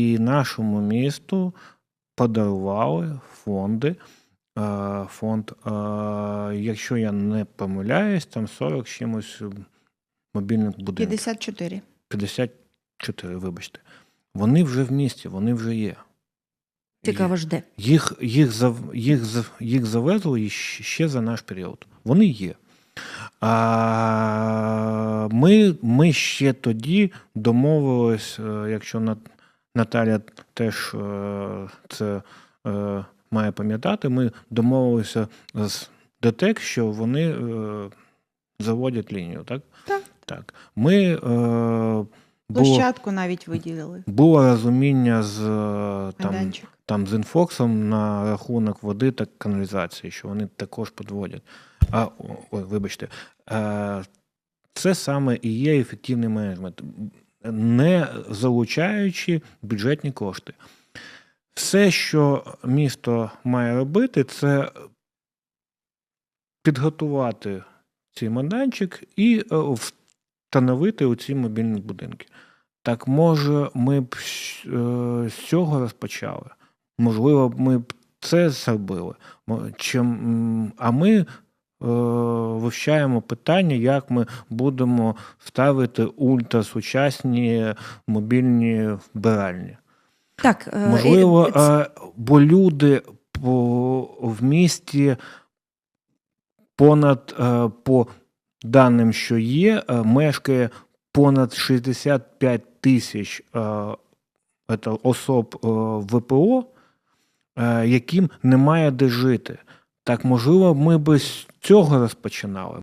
І нашому місту подарували фонди. Фонд, якщо я не помиляюсь, там 40 чимось мобільних будинків. 54. 54, вибачте. Вони вже в місті, вони вже є. Цікаво ж де. Їх, їх, зав- їх, їх завезли ще за наш період. Вони є. А, ми, ми ще тоді домовились, е, якщо Нат- Наталя теж е, це е, має пам'ятати, ми домовилися з ДТЕК, що вони е, заводять лінію, так? Так. Так. Ми було, Площадку навіть виділили. було розуміння з там, Майданчик. там з інфоксом на рахунок води та каналізації, що вони також підводять. А, ой, вибачте, це саме і є ефективний менеджмент, не залучаючи бюджетні кошти. Все, що місто має робити, це підготувати цей майданчик і е, встановити у ці мобільні будинки. Так може, ми б е, з цього розпочали. Можливо, ми б це зробили. А ми вивчаємо питання, як ми будемо ставити ультрасучасні мобільні вбиральні. Так, е, Можливо, і е, бо люди по, в місті понад е, по даним, що є, е, мешкає понад 65 тисяч е, особ е, ВПО, е, яким немає де жити. Так, можливо, ми би з цього розпочинали.